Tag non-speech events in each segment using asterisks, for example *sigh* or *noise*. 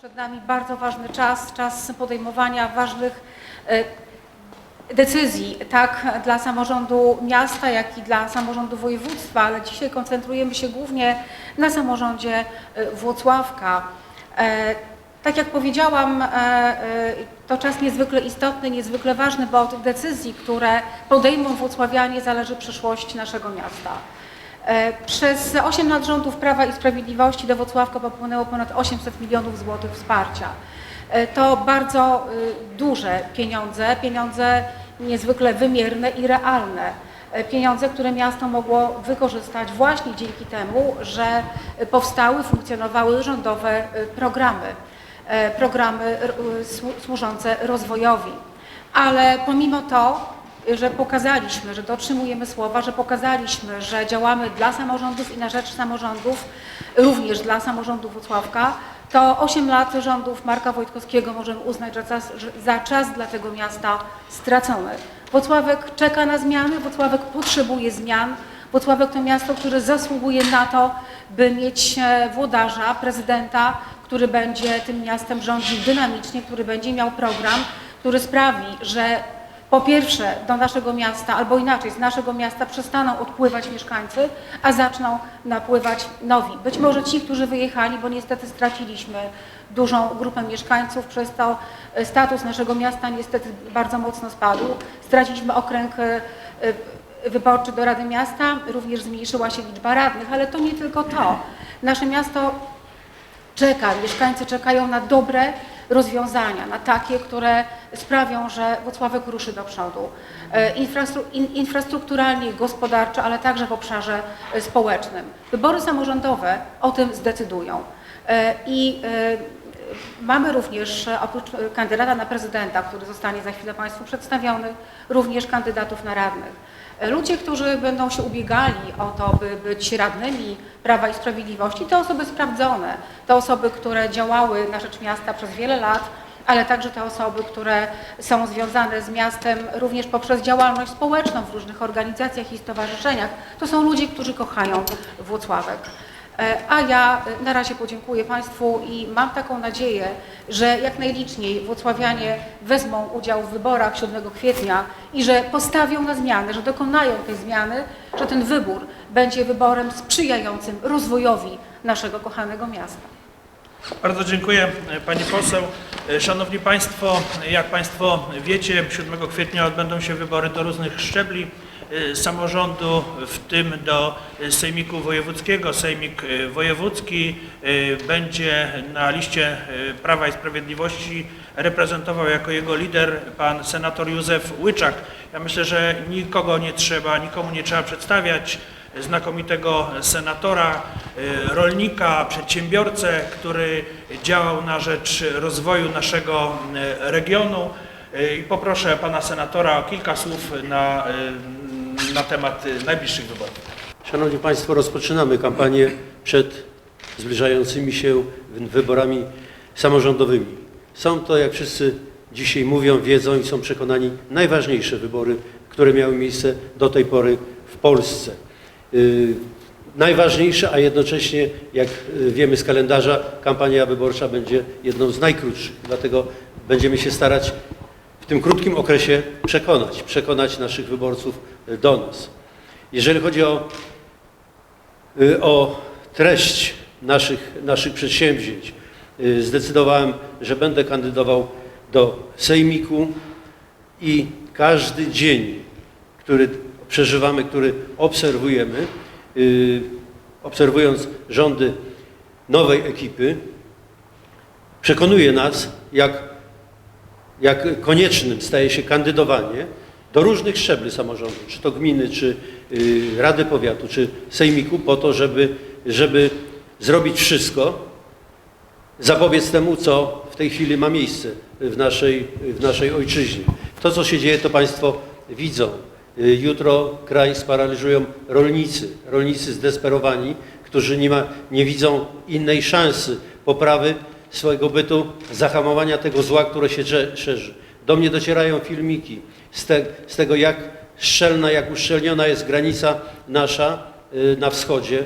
Przed nami bardzo ważny czas, czas podejmowania ważnych e, decyzji, tak dla samorządu miasta, jak i dla samorządu województwa, ale dzisiaj koncentrujemy się głównie na samorządzie e, Włocławka. E, Tak jak powiedziałam, to czas niezwykle istotny, niezwykle ważny, bo od decyzji, które podejmą włocławianie zależy przyszłość naszego miasta. E, Przez 8 lat rządów Prawa i Sprawiedliwości do Włocławka popłynęło ponad 800 milionów złotych wsparcia. E, To bardzo y, duże pieniądze, pieniądze niezwykle wymierne i realne. E, Pieniądze, które miasto mogło wykorzystać właśnie dzięki temu, że powstały, funkcjonowały rządowe y, programy, programy y, słu- służące rozwojowi. Ale pomimo to, że pokazaliśmy, że dotrzymujemy słowa, że pokazaliśmy, że działamy dla samorządów i na rzecz samorządów, również dla samorządu Włocławka, to 8 lat rządów Marka Wojtkowskiego możemy uznać że czas, że za czas dla tego miasta stracony. Włocławek czeka na zmiany, Włocławek potrzebuje zmian. Włocławek to miasto, które zasługuje na to, by mieć e, włodarza, prezydenta, który będzie tym miastem rządził dynamicznie, który będzie miał program, który sprawi, że po pierwsze do naszego miasta, albo inaczej, z naszego miasta przestaną odpływać mieszkańcy, a zaczną napływać nowi. Być może ci, którzy wyjechali, bo niestety straciliśmy dużą grupę mieszkańców, przez to e, status naszego miasta niestety bardzo mocno spadł. Straciliśmy okręg e, e, wyborczy do Rady Miasta, również zmniejszyła się liczba radnych, ale to nie tylko to. Nasze miasto czeka, mieszkańcy czekają na dobre rozwiązania, na takie, które sprawią, że Włocławek ruszy do przodu. E, infrastru- in- Infrastrukturalnie, gospodarczo, ale także w obszarze e, społecznym. Wybory samorządowe o tym zdecydują. E, I Mamy również, oprócz kandydata na prezydenta, który zostanie za chwilę Państwu przedstawiony, również kandydatów na radnych. Ludzie, którzy będą się ubiegali o to, by być radnymi Prawa i Sprawiedliwości, to osoby sprawdzone, to osoby, które działały na rzecz miasta przez wiele lat, ale także te osoby, które są związane z miastem również poprzez działalność społeczną w różnych organizacjach i stowarzyszeniach. To są ludzie, którzy kochają Włocławek. E, A ja e, na razie podziękuję Państwu i mam taką nadzieję, że jak najliczniej włocławianie wezmą udział w wyborach 7 kwietnia i że postawią na zmiany, że dokonają tej zmiany, że ten wybór będzie wyborem sprzyjającym rozwojowi naszego kochanego miasta. Bardzo dziękuję Pani Poseł. Szanowni Państwo, jak Państwo wiecie, 7 kwietnia odbędą się wybory do różnych szczebli e, samorządu, w tym do Sejmiku Wojewódzkiego. Sejmik e, Wojewódzki e, będzie na liście Prawa i Sprawiedliwości reprezentował jako jego lider pan senator Józef Łyczak. Ja myślę, że nikogo nie trzeba, nikomu nie trzeba przedstawiać znakomitego senatora, y, rolnika, przedsiębiorcę, który działał na rzecz rozwoju naszego y, regionu. Y, I poproszę pana senatora o kilka słów na, na temat najbliższych wyborów. Szanowni Państwo, rozpoczynamy kampanię przed zbliżającymi się wyborami samorządowymi. Są to, jak wszyscy dzisiaj mówią, wiedzą i są przekonani, najważniejsze wybory, które miały miejsce do tej pory w Polsce. Yy, najważniejsze, a jednocześnie, jak yy, wiemy z kalendarza, kampania wyborcza będzie jedną z najkrótszych. Dlatego będziemy się starać w tym krótkim okresie przekonać, przekonać naszych wyborców yy, do nas. Jeżeli chodzi o y, o treść naszych, naszych przedsięwzięć. Y, Zdecydowałem, że będę kandydował do Sejmiku i każdy dzień, który przeżywamy, który obserwujemy, y, obserwując rządy nowej ekipy, przekonuje nas, jak jak koniecznym staje się kandydowanie do różnych szczebli samorządu, czy to gminy, czy y, Rady Powiatu, czy Sejmiku, po to, żeby, żeby zrobić wszystko, zapobiec temu, co w tej chwili ma miejsce w naszej, w naszej ojczyźnie. To, co się dzieje, to Państwo widzą. Y, Jutro kraj sparaliżują rolnicy, rolnicy zdesperowani, którzy nie, ma, nie widzą innej szansy poprawy swojego bytu, zahamowania tego zła, które się szerzy. Do mnie docierają filmiki z, te, z tego, jak szczelna, jak uszczelniona jest granica nasza y, na wschodzie,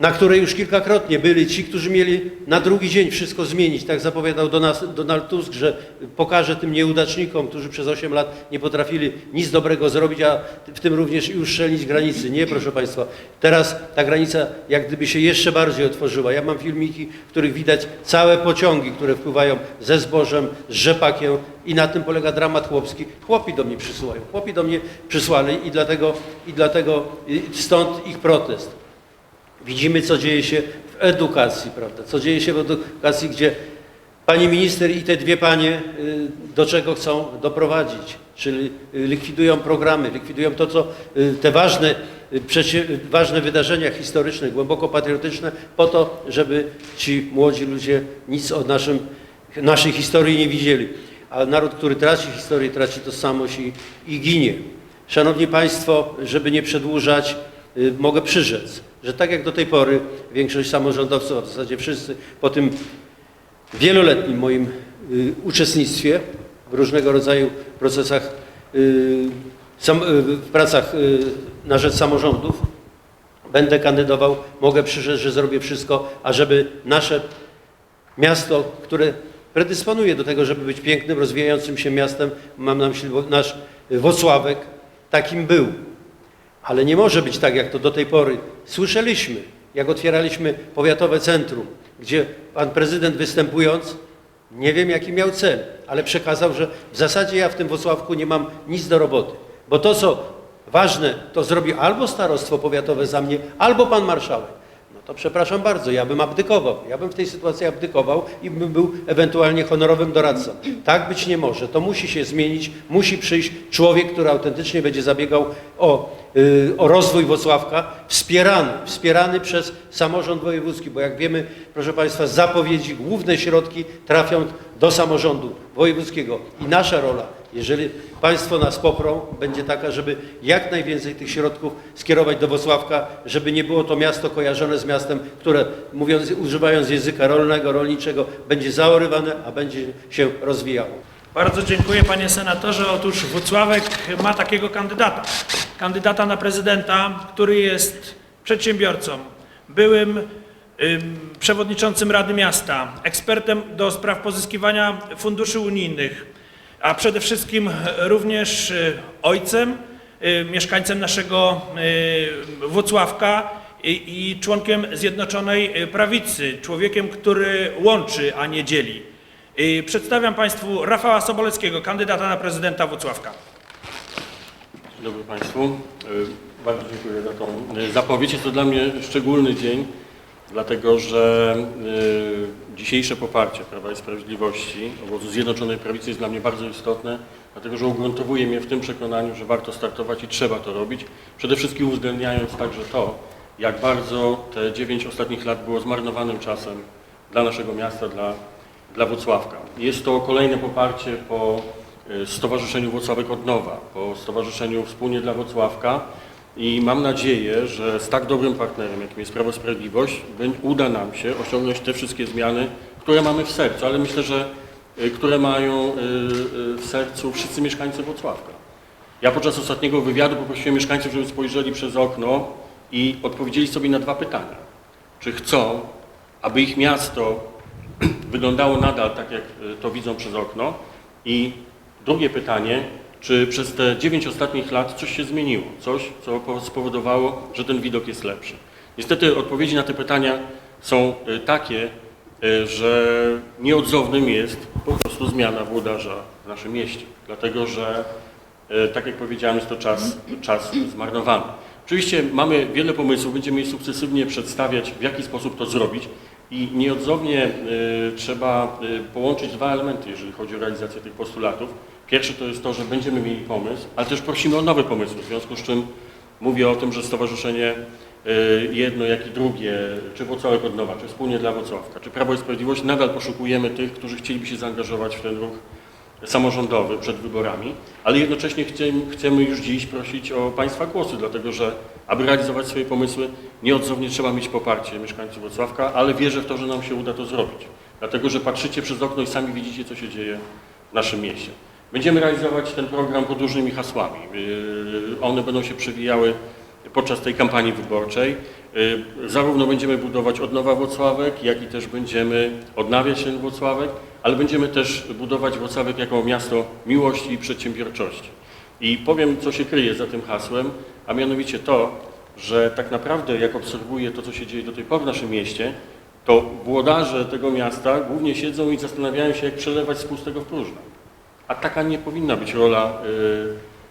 na której już kilkakrotnie byli ci, którzy mieli na drugi dzień wszystko zmienić. Tak zapowiadał Donald Tusk, że pokaże tym nieudacznikom, którzy przez 8 lat nie potrafili nic dobrego zrobić, a w tym również i uszczelnić granicy. Nie, proszę Państwa. Teraz ta granica jak gdyby się jeszcze bardziej otworzyła. Ja mam filmiki, w których widać całe pociągi, które wpływają ze zbożem, z rzepakiem i na tym polega dramat chłopski. Chłopi do mnie przysyłają. Chłopi do mnie przysłali i dlatego, i dlatego stąd ich protest. Widzimy, co dzieje się w edukacji, prawda? Co dzieje się w edukacji, gdzie pani minister i te dwie panie y, do czego chcą doprowadzić, czyli likwidują programy, likwidują to, co y, te ważne, y, ważne wydarzenia historyczne, głęboko patriotyczne, po to, żeby ci młodzi ludzie nic o naszym, naszej historii nie widzieli. A naród, który traci historię, traci tożsamość i, i ginie. Szanowni Państwo, żeby nie przedłużać, mogę przyrzec, że tak jak do tej pory większość samorządowców, a w zasadzie wszyscy po tym wieloletnim moim y, uczestnictwie w różnego rodzaju procesach, y, sam, y, w pracach y, na rzecz samorządów, będę kandydował, mogę przyrzec, że zrobię wszystko, ażeby nasze miasto, które predysponuje do tego, żeby być pięknym, rozwijającym się miastem, mam na myśli nasz Wocławek, takim był. Ale nie może być tak, jak to do tej pory słyszeliśmy, jak otwieraliśmy powiatowe centrum, gdzie pan prezydent występując, nie wiem jaki miał cel, ale przekazał, że w zasadzie ja w tym Wocławku nie mam nic do roboty, bo to co ważne, to zrobi albo starostwo powiatowe za mnie, albo pan marszałek. To przepraszam bardzo, ja bym abdykował. Ja bym w tej sytuacji abdykował i bym był ewentualnie honorowym doradcą. Tak być nie może. To musi się zmienić. Musi przyjść człowiek, który autentycznie będzie zabiegał o, y, o rozwój Wocławka, wspierany, wspierany przez samorząd wojewódzki, bo jak wiemy, proszę Państwa, zapowiedzi, główne środki trafią do samorządu wojewódzkiego. I nasza rola, jeżeli Państwo nas poprą, będzie taka, żeby jak najwięcej tych środków skierować do Wocławka, żeby nie było to miasto kojarzone z miastem, które mówiąc, używając języka rolnego, rolniczego, będzie zaorywane, a będzie się rozwijało. Bardzo dziękuję panie senatorze. Otóż Włocławek ma takiego kandydata. Kandydata na prezydenta, który jest przedsiębiorcą, byłym ym, przewodniczącym Rady Miasta, ekspertem do spraw pozyskiwania funduszy unijnych, a przede wszystkim również y, ojcem, y, mieszkańcem naszego y, Włocławka i, członkiem Zjednoczonej Prawicy, człowiekiem, który łączy, a nie dzieli. Przedstawiam Państwu Rafała Sobolewskiego, kandydata na prezydenta Włocławka. Dzień dobry Państwu. Bardzo dziękuję za tą zapowiedź. Jest to dla mnie szczególny dzień, dlatego że y, dzisiejsze poparcie Prawa i Sprawiedliwości, obozu Zjednoczonej Prawicy jest dla mnie bardzo istotne, dlatego że ugruntowuje mnie w tym przekonaniu, że warto startować i trzeba to robić. Przede wszystkim uwzględniając także to, jak bardzo te dziewięć ostatnich lat było zmarnowanym czasem dla naszego miasta, dla, dla Włocławka. Jest to kolejne poparcie po y, Stowarzyszeniu Włocławek od Nowa, po Stowarzyszeniu Wspólnie dla Włocławka i mam nadzieję, że z tak dobrym partnerem, jakim jest Prawo Sprawiedliwość, uda nam się osiągnąć te wszystkie zmiany, które mamy w sercu, ale myślę, że y, które mają y, y, w sercu wszyscy mieszkańcy Włocławka. Ja podczas ostatniego wywiadu poprosiłem mieszkańców, żeby spojrzeli przez okno i odpowiedzieli sobie na dwa pytania. Czy chcą, aby ich miasto *clears throat* wyglądało nadal tak, jak to widzą przez okno? I drugie pytanie, czy przez te dziewięć ostatnich lat coś się zmieniło? Coś, co po- spowodowało, że ten widok jest lepszy? Niestety odpowiedzi na te pytania są y, takie, y, że nieodzownym jest po prostu zmiana włodarza w naszym mieście. Dlatego, że E, Tak jak powiedziałem, jest to czas, czas zmarnowany. Oczywiście mamy wiele pomysłów, będziemy je sukcesywnie przedstawiać, w jaki sposób to zrobić i nieodzownie trzeba połączyć dwa elementy, jeżeli chodzi o realizację tych postulatów. Pierwszy to jest to, że będziemy mieli pomysł, ale też prosimy o nowe pomysły, w związku z czym mówię o tym, że stowarzyszenie e, jedno, jak i drugie, czy Włocławek od Nowa, czy Wspólnie dla Włocławka, czy Prawo i Sprawiedliwość, nadal poszukujemy tych, którzy chcieliby się zaangażować w ten ruch samorządowy przed wyborami, ale jednocześnie chcemy już dziś prosić o Państwa głosy, dlatego że aby realizować swoje pomysły, nieodzownie trzeba mieć poparcie mieszkańców Wrocławka, ale wierzę w to, że nam się uda to zrobić, dlatego że patrzycie przez okno i sami widzicie, co się dzieje w naszym mieście. Będziemy realizować ten program podróżnymi hasłami. Yy, One będą się przewijały podczas tej kampanii wyborczej. Y, Zarówno będziemy budować od nowa Włocławek, jak i też będziemy odnawiać ten Włocławek, ale będziemy też budować Włocławek jako miasto miłości i przedsiębiorczości. I powiem, co się kryje za tym hasłem, a mianowicie to, że tak naprawdę jak obserwuję to, co się dzieje do tej pory w naszym mieście, to włodarze tego miasta głównie siedzą i zastanawiają się, jak przelewać z pustego w próżne. A taka nie powinna być rola,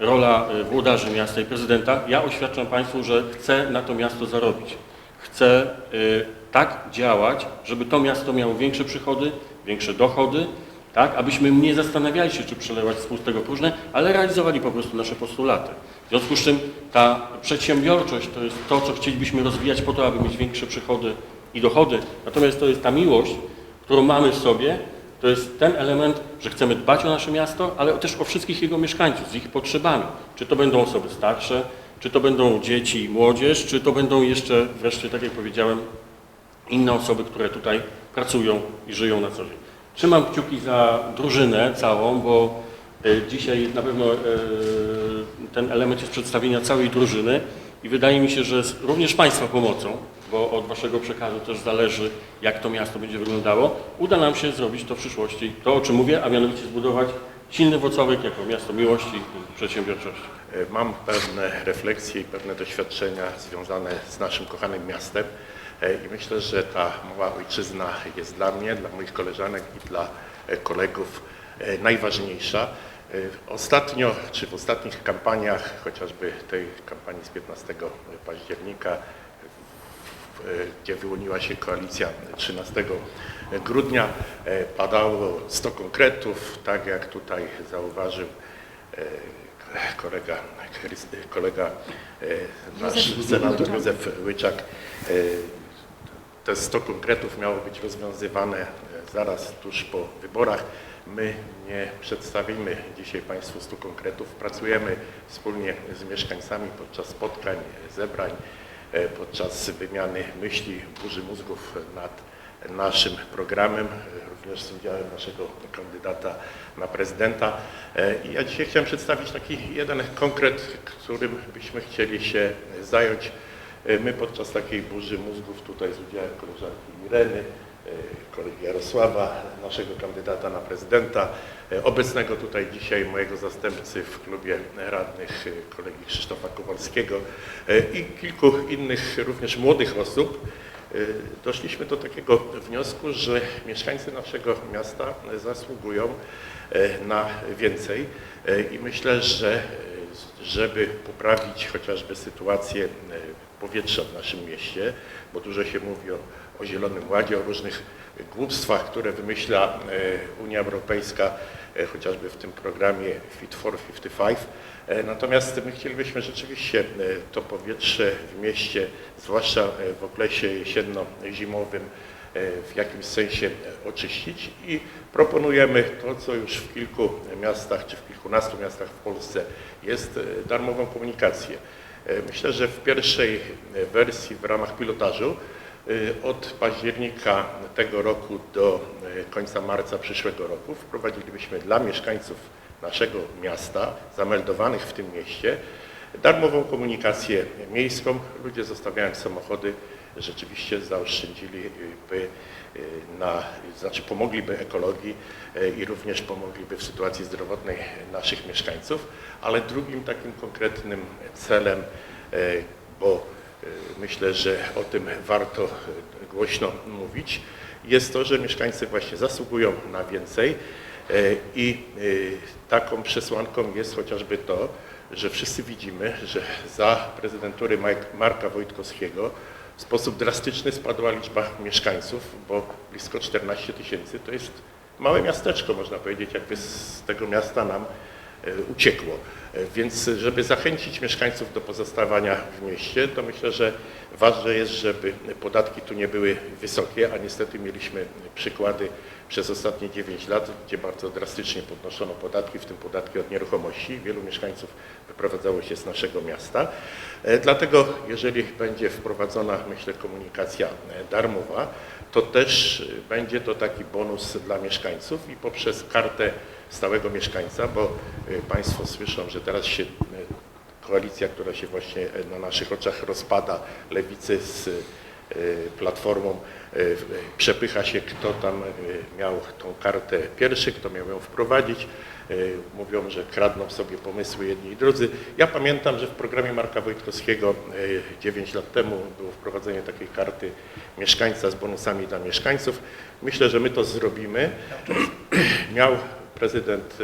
y, rola y, włodarzy miasta i prezydenta. Ja oświadczam Państwu, że chcę na to miasto zarobić. Chcę y, tak działać, żeby to miasto miało większe przychody, większe dochody, tak, abyśmy nie zastanawiali się, czy przelewać z pustego próżne, ale realizowali po prostu nasze postulaty. W związku z czym ta przedsiębiorczość to jest to, co chcielibyśmy rozwijać po to, aby mieć większe przychody i dochody. Natomiast to jest ta miłość, którą mamy w sobie, to jest ten element, że chcemy dbać o nasze miasto, ale też o wszystkich jego mieszkańców, z ich potrzebami. Czy to będą osoby starsze, czy to będą dzieci, młodzież, czy to będą jeszcze wreszcie, tak jak powiedziałem, inne osoby, które tutaj pracują i żyją na co dzień. Trzymam kciuki za drużynę całą, bo e, dzisiaj na pewno e, ten element jest przedstawienia całej drużyny i wydaje mi się, że z również Państwa pomocą, bo od Waszego przekazu też zależy, jak to miasto będzie wyglądało, uda nam się zrobić to w przyszłości, to o czym mówię, a mianowicie zbudować silny Włocławek jako miasto miłości i przedsiębiorczości. E, Mam pewne refleksje i pewne doświadczenia związane z naszym kochanym miastem e, i myślę, że ta mała ojczyzna jest dla mnie, dla moich koleżanek i dla e, kolegów najważniejsza. Ostatnio, czy w ostatnich kampaniach, chociażby tej kampanii z 15 października, gdzie wyłoniła się koalicja 13 grudnia, e, padało 100 konkretów, tak jak tutaj zauważył e, kolega, kolega e, nasz senator Łyczak. Józef Łyczak. E, Te 100 konkretów miało być rozwiązywane e, zaraz tuż po wyborach. My nie przedstawimy dzisiaj Państwu 100 konkretów. Pracujemy wspólnie z mieszkańcami podczas spotkań, zebrań, e, podczas wymiany myśli, burzy mózgów nad naszym programem, e, również z udziałem naszego kandydata na prezydenta. E, I ja dzisiaj chciałem przedstawić taki jeden konkret, którym byśmy chcieli się zająć. E, My podczas takiej burzy mózgów tutaj z udziałem koleżanki Ireny, e, kolegi Jarosława, naszego kandydata na prezydenta, e, obecnego tutaj dzisiaj mojego zastępcy w klubie radnych e, kolegi Krzysztofa Kowalskiego i kilku innych również młodych osób, doszliśmy do takiego wniosku, że mieszkańcy naszego miasta zasługują na więcej i myślę, że żeby poprawić chociażby sytuację powietrza w naszym mieście, bo dużo się mówi o, o Zielonym Ładzie, o różnych głupstwach, które wymyśla e, Unia Europejska, e, chociażby w tym programie Fit for 55. E, Natomiast my chcielibyśmy rzeczywiście to powietrze w mieście, zwłaszcza w okresie jesienno-zimowym, w jakimś sensie oczyścić i proponujemy to, co już w kilku miastach, czy w kilkunastu miastach w Polsce jest, darmową komunikację. Myślę, że w pierwszej wersji w ramach pilotażu od października tego roku do e, końca marca przyszłego roku wprowadzilibyśmy dla mieszkańców naszego miasta, zameldowanych w tym mieście, darmową komunikację miejską. Ludzie zostawiając samochody rzeczywiście zaoszczędziliby y, na, znaczy pomogliby ekologii y, i również pomogliby w sytuacji zdrowotnej naszych mieszkańców, ale drugim takim konkretnym celem, y, bo y, myślę, że o tym warto y, głośno mówić, jest to, że mieszkańcy właśnie zasługują na więcej y, i y, taką przesłanką jest chociażby to, że wszyscy widzimy, że za prezydentury Marka Wojtkowskiego w sposób drastyczny spadła liczba mieszkańców, bo blisko 14 tysięcy to jest małe miasteczko, można powiedzieć, jakby z tego miasta nam e, uciekło. E, Więc żeby zachęcić mieszkańców do pozostawania w mieście, to myślę, że ważne jest, żeby podatki tu nie były wysokie, a niestety mieliśmy przykłady przez ostatnie 9 lat, gdzie bardzo drastycznie podnoszono podatki, w tym podatki od nieruchomości. Wielu mieszkańców wyprowadzało się z naszego miasta. E, Dlatego jeżeli będzie wprowadzona, myślę, komunikacja e, darmowa, to też e, będzie to taki bonus dla mieszkańców i poprzez kartę stałego mieszkańca, bo Państwo słyszą, że teraz się koalicja, która się właśnie na naszych oczach rozpada, lewicy z Platformą, e, przepycha się, kto tam e, miał tą kartę pierwszy, kto miał ją wprowadzić. Mówią, że kradną sobie pomysły jedni i drudzy. Ja pamiętam, że w programie Marka Wojtkowskiego e, 9 lat temu było wprowadzenie takiej karty mieszkańca z bonusami dla mieszkańców. Myślę, że my to zrobimy. *clears throat* Miał prezydent,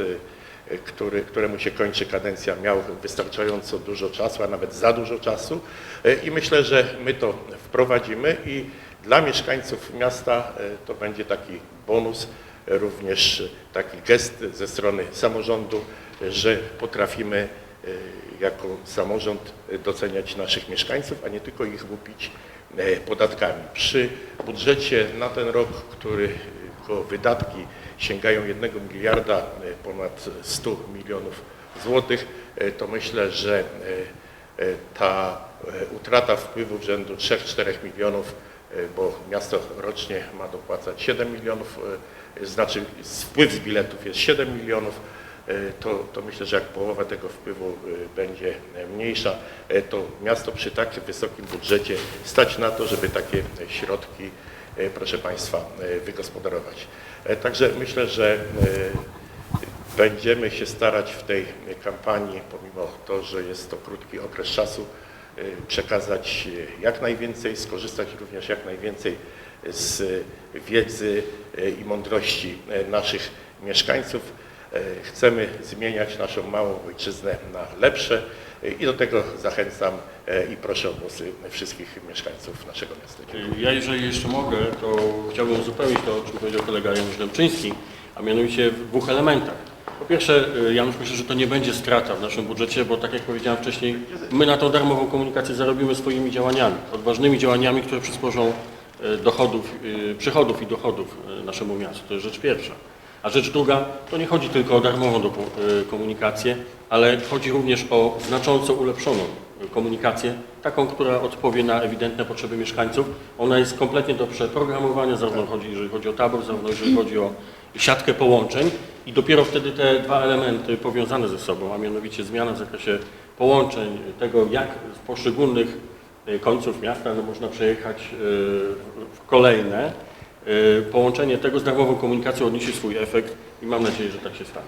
który, któremu się kończy kadencja, miał wystarczająco dużo czasu, a nawet za dużo czasu E, i myślę, że my to wprowadzimy i dla mieszkańców miasta e, to będzie taki bonus, również taki gest ze strony samorządu, że potrafimy e, jako samorząd doceniać naszych mieszkańców, a nie tylko ich łupić podatkami. Przy budżecie na ten rok, który tylko wydatki sięgają 1 miliarda e, ponad 100 milionów złotych, e, to myślę, że e, ta utrata wpływów rzędu 3-4 milionów, bo miasto rocznie ma dopłacać 7 milionów, znaczy wpływ z biletów jest 7 milionów, to, to myślę, że jak połowa tego wpływu będzie mniejsza, to miasto przy tak wysokim budżecie stać na to, żeby takie środki, proszę Państwa, e, wygospodarować. E, Także myślę, że e, Będziemy się starać w tej kampanii, pomimo to, że jest to krótki okres czasu, przekazać jak najwięcej, skorzystać również jak najwięcej z wiedzy i mądrości naszych mieszkańców. Y, Chcemy zmieniać naszą małą ojczyznę na lepsze y, i do tego zachęcam y, i proszę o głosy wszystkich mieszkańców naszego miasta. Ja jeżeli jeszcze mogę, to chciałbym uzupełnić to, o czym powiedział kolega Janusz Dębczyński, a mianowicie w dwóch elementach. Po pierwsze, Janusz, myślę, że to nie będzie strata w naszym budżecie, bo tak jak powiedziałem wcześniej, my na tą darmową komunikację zarobimy swoimi działaniami, odważnymi działaniami, które przysporzą dochodów, przychodów i dochodów naszemu miastu. To jest rzecz pierwsza. A rzecz druga, to nie chodzi tylko o darmową y, komunikację, ale chodzi również o znacząco ulepszoną komunikację, taką, która odpowie na ewidentne potrzeby mieszkańców. Ona jest kompletnie do przeprogramowania, zarówno chodzi, jeżeli chodzi o tabor, zarówno jeżeli chodzi o siatkę połączeń i dopiero wtedy te dwa elementy powiązane ze sobą, a mianowicie zmiana w zakresie połączeń, tego jak z poszczególnych y, końców miasta no, można przejechać y, w kolejne, połączenie tego z darmową komunikacją odniesie swój efekt i mam nadzieję, że tak się stanie.